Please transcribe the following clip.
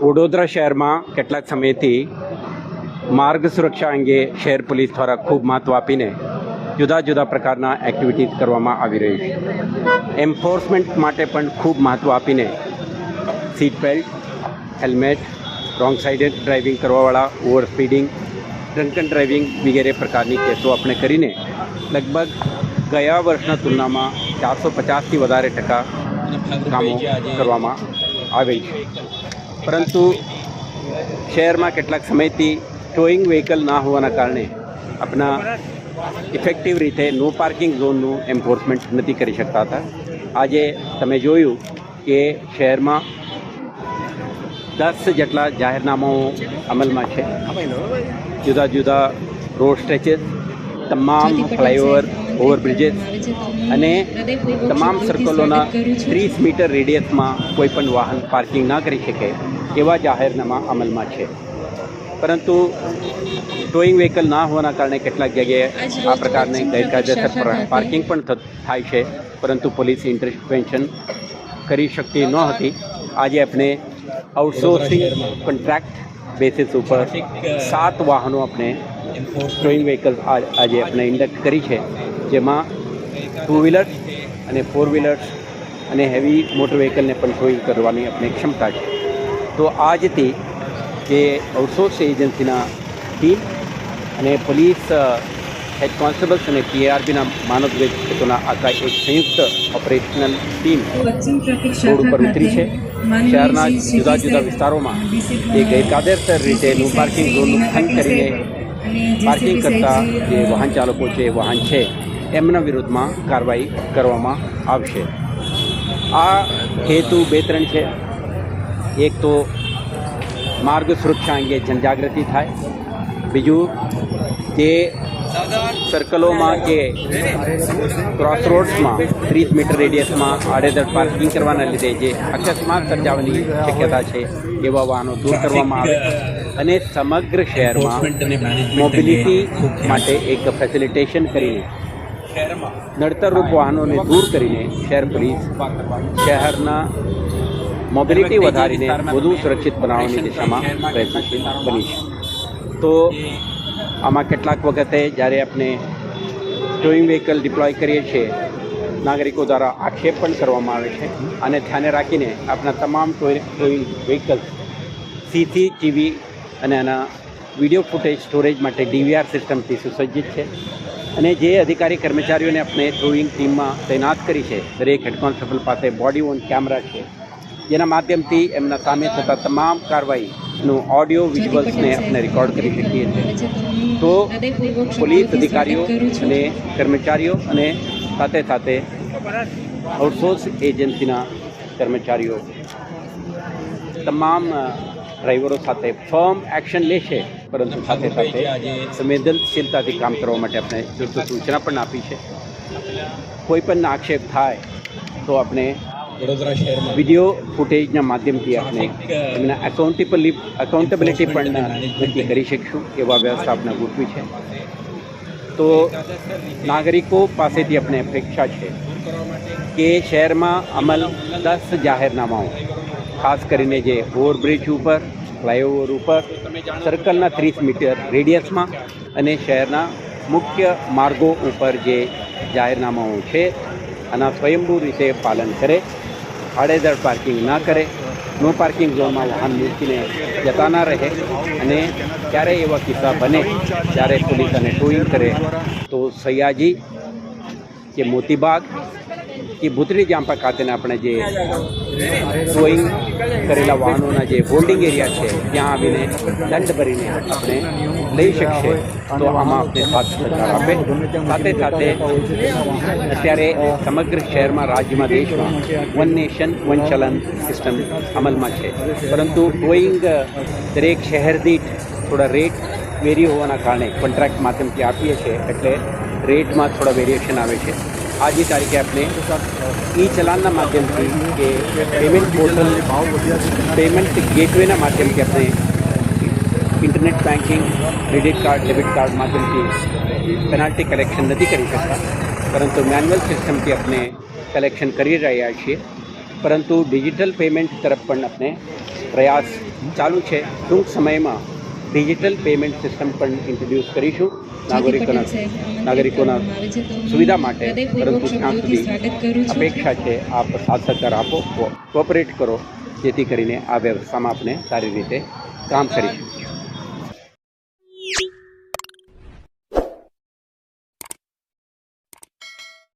વડોદરા શહેરમાં કેટલાક સમયથી માર્ગ સુરક્ષા અંગે શહેર પોલીસ દ્વારા ખૂબ મહત્ત્વ આપીને જુદા જુદા પ્રકારના એક્ટિવિટીઝ કરવામાં આવી રહી છે. એન્ફોર્સમેન્ટ માટે પણ ખૂબ મહત્ત્વ આપીને સીટ બેલ્ટ હેલ્મેટ રોંગ સાઇડે ડ્રાઇવિંગ કરવાવાળા ઓવર સ્પીડિંગ ડ્રંકન ડ્રાઇવિંગ વગેરે પ્રકારની કેસો આપણે કરીને લગભગ ગયા વર્ષના તુલનામાં ચારસો પચાસથી વધારે ટકા કામો કરવામાં આવે છે. પરંતુ શહેરમાં કેટલાક સમયથી ટોઈંગ વ્હીકલ ના હોવાના કારણે આપણા ઇફેક્ટિવ રીતે નો પાર્કિંગ ઝોનનું એન્ફોર્સમેન્ટ નથી કરી શકતા હતા. આજે તમે જોયું કે શહેરમાં દસ જેટલા જાહેરનામાઓ અમલમાં છે. જુદા જુદા રોડ સ્ટ્રેચિસ તમામ ફ્લાયઓવર ઓવરબ્રિજીસ અને તમામ સર્કલોના ત્રીસ મીટર રેડિયસમાં કોઈ પણ વાહન પાર્કિંગ ના કરી શકે. એવા જાહેરનામા અમલમાં છે. પરંતુ ટોઈંગ વ્હીકલ ના હોવાના કારણે કેટલાક જગ્યાએ આ પ્રકારની ગેરકાયદેસર પર- પાર્કિંગ પણ થાય છે. પરંતુ પોલીસ ઇન્ટરવેન્શન કરી શકતી ન હતી. આજે આપણે આઉટસોર્સિંગ કોન્ટ્રાક્ટ બેસિસ ઉપર સાત વાહનો આપણે ટોઈંગ વ્હીકલ આજે આપણે ઇન્ડક્ટ કરી છે. જેમાં ટુ વ્હીલર્સ અને ફોર વ્હીલર્સ અને હેવી મોટર વ્હીકલને પણ ટોઈંગ કરવાની આપણી ક્ષમતા છે. તો આજથી જે આઉટસોર્સ એજન્સીના ટીમ અને પોલીસ હેડ કોન્સ્ટેબલ્સ અને પીઆરબીના માનવ હેતુના આખા એક સંયુક્ત ઓપરેશનલ ટીમ રોડ ઉપર ઉતરી છે. શહેરના જુદા જુદા વિસ્તારોમાં જે ગેરકાયદેસર રીતે નું પાર્કિંગ ઝોનનું ખંડ કરીને પાર્કિંગ કરતા જે વાહન ચાલકો છે વાહન છે, એમના વિરુદ્ધમાં કાર્યવાહી કરવામાં આવશે. આ હેતુ બે ત્રણ છે. એક તો માર્ગ સુરક્ષા અંગે જનજાગૃતિ થાય બીજું જે સર્કલોમાં કે ક્રોસ રોડ્સમાં ત્રીસ મીટર રેડિયસમાં આડેધડ પાર્કિંગ કરવાના લીધે જે અકસ્માત સર્જાવાની શક્યતા છે એવા વાહનો દૂર કરવામાં આવે અને સમગ્ર શહેરમાં મોબિલિટી માટે એક ફેસિલિટેશન કરીને નડતરરૂપ વાહનોને દૂર કરીને શહેર પોલીસ શહેરના મોબિલિટી વધારીને વધુ સુરક્ષિત બનાવવાની દિશામાં પ્રયત્નશીલ બનીશું. તો આમાં કેટલાક વખતે જ્યારે આપણે ટોઈંગ વ્હીકલ ડિપ્લોય કરીએ છીએ નાગરિકો દ્વારા આક્ષેપ પણ કરવામાં આવે છે અને ધ્યાને રાખીને આપણા તમામ ટોઈંગ વ્હીકલ સીસીટીવી અને આના વીડિયો ફૂટેજ સ્ટોરેજ માટે ડીવીઆર સિસ્ટમથી સુસજ્જિત છે. અને જે અધિકારી કર્મચારીઓને આપણે ટોઈંગ ટીમમાં તૈનાત કરી છે દરેક હેડ કોન્સ્ટેબલ પાસે બોડી ઓન કેમેરા છે જેના માધ્યમથી એમના સામે થતા તમામ કાર્યવાહીનું ઓડિયો વિઝ્યુઅલ્સને આપણે રેકોર્ડ કરી શકીએ છીએ. તો પોલીસ અધિકારીઓ અને કર્મચારીઓ અને સાથે સાથે આઉટસોર્સ એજન્સીના કર્મચારીઓ, તમામ ડ્રાઈવરો સાથે ફર્મ એક્શન લેશે, પરંતુ સાથે સાથે સંવેદનશીલતાથી કામ કરવા માટે આપણે સૂચના પણ આપી છે. કોઈ પણ આક્ષેપ થાય તો આપણે વડોદરા શહેરમાં. વીડિયો ફૂટેજના માધ્યમથી આપણે એમના એકાઉન્ટેબલી એકાઉન્ટેબિલિટી પણ નક્કી કરી શકીશું એવા વ્યવસ્થા આપણે ગોઠવી છે. તો નાગરિકો પાસેથી આપણે અપેક્ષા છે કે શહેરમાં અમલ દસ જાહેરનામાઓ ખાસ કરીને જે ઓવરબ્રિજ ઉપર ફ્લાયઓવર ઉપર સર્કલના ત્રીસ મીટર રેડિયસમાં અને શહેરના મુખ્ય માર્ગો ઉપર જે જાહેરનામાઓ છે આના સ્વયંભૂ રીતે પાલન કરે. આડેધડ પાર્કિંગ ના કરે. નો પાર્કિંગ ઝોનમાં વાહન મૂકીને જતા ના રહે અને ક્યારે એવા કિસ્સા બને ત્યારે પોલીસ અને ટોઈંગ કરે તો સયાજી કે મોતીબાગ કે ભૂતરી જાંપા ખાતેના આપણે જે ટોઈંગ કરેલા વાહનોના જે હોલ્ડિંગ એરિયા છે, ત્યાં આવીને દંડ ભરીને આપણે લઈ શકશે. તો આમાં આપણે સાથ સહકાર આપે. સાથે સાથે અત્યારે સમગ્ર શહેરમાં રાજ્યમાં દેશમાં one nation one challan system અમલમાં છે. પરંતુ ટોઈંગ દરેક શહેર દીઠ થોડા રેટ વેરી હોવાના કારણે કોન્ટ્રાક્ટ માધ્યમથી આપીએ છીએ, એટલે રેટમાં થોડા વેરિએશન આવે છે. આજની તારીખે આપણે ઈ ચલાનના માધ્યમથી કે પેમેન્ટ પોર્ટલ પેમેન્ટ ગેટવેના માધ્યમથી આપણે internet banking credit card debit card માધ્યમથી પેનાલ્ટી કલેક્શન નથી કરી શકતા. પરંતુ મેન્યુઅલ સિસ્ટમથી આપણે કલેક્શન કરી રહ્યા છીએ. પરંતુ ડિજિટલ પેમેન્ટ તરફ પણ આપણે પ્રયાસ ચાલુ છે. ટૂંક સમયમાં ડિજિટલ પેમેન્ટ સિસ્ટમ પણ ઇન્ટ્રોડ્યુસ કરીશું. નાગરિકોના નાગરિકોના સુવિધા માટે પરંતુ ત્યાં સુધી અપેક્ષા છે આપ સાથ સહકાર આપો કોઓપરેટ કરો જેથી કરીને આ વ્યવસ્થામાં આપણે સારી રીતે કામ કરી શકીએ.